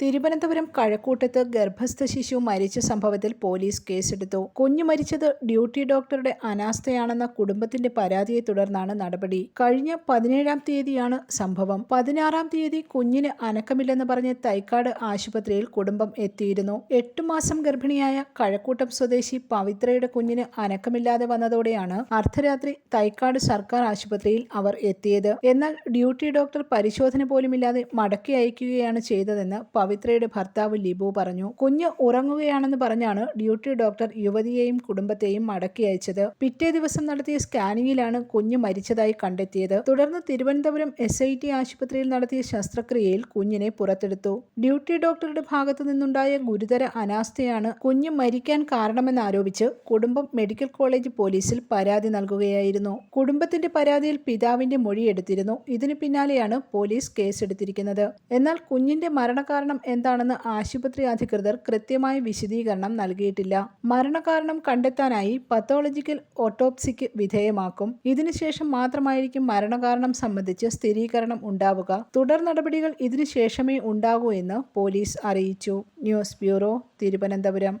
തിരുവനന്തപുരം കഴക്കൂട്ടത്ത് ഗർഭസ്ഥ ശിശു മരിച്ച സംഭവത്തിൽ പോലീസ് കേസെടുത്തു. കുഞ്ഞു മരിച്ചത് ഡ്യൂട്ടി ഡോക്ടറുടെ അനാസ്ഥയാണെന്ന കുടുംബത്തിന്റെ പരാതിയെ തുടർന്നാണ് നടപടി. കഴിഞ്ഞ പതിനേഴാം തീയതിയാണ് സംഭവം. പതിനാറാം തീയതി കുഞ്ഞിന് അനക്കമില്ലെന്ന് പറഞ്ഞ് തൈക്കാട് ആശുപത്രിയിൽ കുടുംബം എത്തിയിരുന്നു. എട്ടു മാസം ഗർഭിണിയായ കഴക്കൂട്ടം സ്വദേശി പവിത്രയുടെ കുഞ്ഞിന് അനക്കമില്ലാതെ വന്നതോടെയാണ് അർദ്ധരാത്രി തൈക്കാട് സർക്കാർ ആശുപത്രിയിൽ അവർ എത്തിയത്. എന്നാൽ ഡ്യൂട്ടി ഡോക്ടർ പരിശോധന പോലുമില്ലാതെ മടക്കി അയക്കുകയാണ് ചെയ്തതെന്ന് പവിത്രയുടെ ഭർത്താവ് ലിബു പറഞ്ഞു. കുഞ്ഞ് ഉറങ്ങുകയാണെന്ന് പറഞ്ഞാണ് ഡ്യൂട്ടി ഡോക്ടർ യുവതിയെയും കുടുംബത്തെയും മടക്കി അയച്ചത്. പിറ്റേ ദിവസം നടത്തിയ സ്കാനിങ്ങിലാണ് കുഞ്ഞ് മരിച്ചതായി കണ്ടെത്തിയത്. തുടർന്ന് തിരുവനന്തപുരം എസ് ഐ ടി ആശുപത്രിയിൽ നടത്തിയ ശസ്ത്രക്രിയയിൽ കുഞ്ഞിനെ പുറത്തെടുത്തു. ഡ്യൂട്ടി ഡോക്ടറുടെ ഭാഗത്തു നിന്നുണ്ടായ ഗുരുതര അനാസ്ഥയാണ് കുഞ്ഞ് മരിക്കാൻ കാരണമെന്നാരോപിച്ച് കുടുംബം മെഡിക്കൽ കോളേജ് പോലീസിൽ പരാതി നൽകുകയായിരുന്നു. കുടുംബത്തിന്റെ പരാതിയിൽ പിതാവിന്റെ മൊഴിയെടുത്തിരുന്നു ഇതിനു പിന്നാലെയാണ് പോലീസ് കേസെടുത്തിരിക്കുന്നത്. എന്നാൽ കുഞ്ഞിന്റെ മരണകാരണം എന്താണെന്ന് ആശുപത്രി അധികൃതർ കൃത്യമായ വിശദീകരണം നൽകിയിട്ടില്ല. മരണകാരണം കണ്ടെത്താനായി പത്തോളജിക്കൽ ഓട്ടോപ്സിക്ക് വിധേയമാക്കും. ഇതിനുശേഷം മാത്രമായിരിക്കും മരണകാരണം സംബന്ധിച്ച് സ്ഥിരീകരണം ഉണ്ടാവുക. തുടർ നടപടികൾ ഇതിനുശേഷമേ ഉണ്ടാകൂ എന്ന് പോലീസ് അറിയിച്ചു. News bureau Thiruvananthapuram.